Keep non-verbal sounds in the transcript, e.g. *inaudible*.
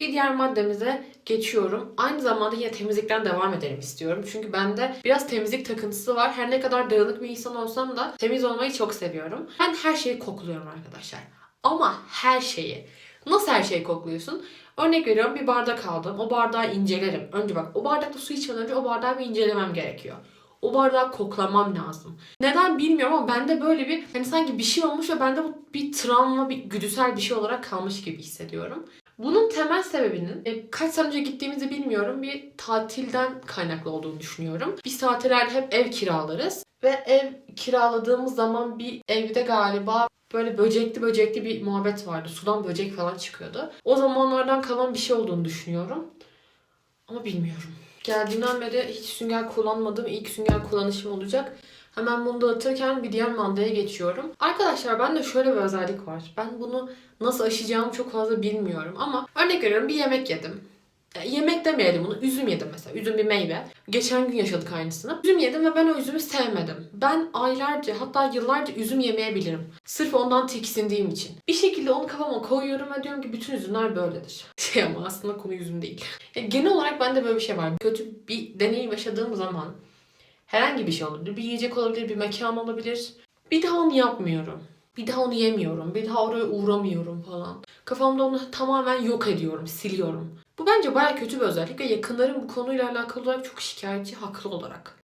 Bir diğer maddemize geçiyorum. Aynı zamanda yine temizlikten devam edelim istiyorum. Çünkü bende biraz temizlik takıntısı var. Her ne kadar dağınık bir insan olsam da temiz olmayı çok seviyorum. Ben her şeyi kokluyorum arkadaşlar. Ama her şeyi. Nasıl her şeyi kokluyorsun? Örnek veriyorum bir bardak aldım. O bardağı incelerim. Önce bak o bardakta su içmeden önce o bardağı bir incelemem gerekiyor. O bardağı koklamam lazım. Neden bilmiyorum ama bende böyle bir hani sanki bir şey olmuş ve bende bu bir travma, bir güdüsel bir şey olarak kalmış gibi hissediyorum. Bunun temel sebebinin e, kaç sene önce gittiğimizi bilmiyorum bir tatilden kaynaklı olduğunu düşünüyorum. Biz tatillerde hep ev kiralarız ve ev kiraladığımız zaman bir evde galiba böyle böcekli böcekli bir muhabbet vardı. Sudan böcek falan çıkıyordu. O zamanlardan kalan bir şey olduğunu düşünüyorum. Ama bilmiyorum. Geldiğimden beri hiç sünger kullanmadım. İlk sünger kullanışım olacak. Hemen bunu dağıtırken bir diğer maddeye geçiyorum. Arkadaşlar bende şöyle bir özellik var. Ben bunu nasıl aşacağımı çok fazla bilmiyorum ama örnek veriyorum bir yemek yedim. Yemek demeyelim bunu. Üzüm yedim mesela. Üzüm bir meyve. Geçen gün yaşadık aynısını. Üzüm yedim ve ben o üzümü sevmedim. Ben aylarca hatta yıllarca üzüm yemeyebilirim. Sırf ondan tiksindiğim için. Bir şekilde onu kafama koyuyorum ve diyorum ki bütün üzümler böyledir. *laughs* Şey ama aslında konu üzüm değil. Ya, genel olarak bende böyle bir şey var. Kötü bir deneyim yaşadığım zaman herhangi bir şey olabilir. Bir yiyecek olabilir, bir mekan olabilir. Bir daha onu yapmıyorum. Bir daha onu yemiyorum. Bir daha oraya uğramıyorum falan. Kafamda onu tamamen yok ediyorum, siliyorum. Bu bence baya kötü bir özellik ve yakınlarım bu konuyla alakalı olarak çok şikayetçi haklı olarak.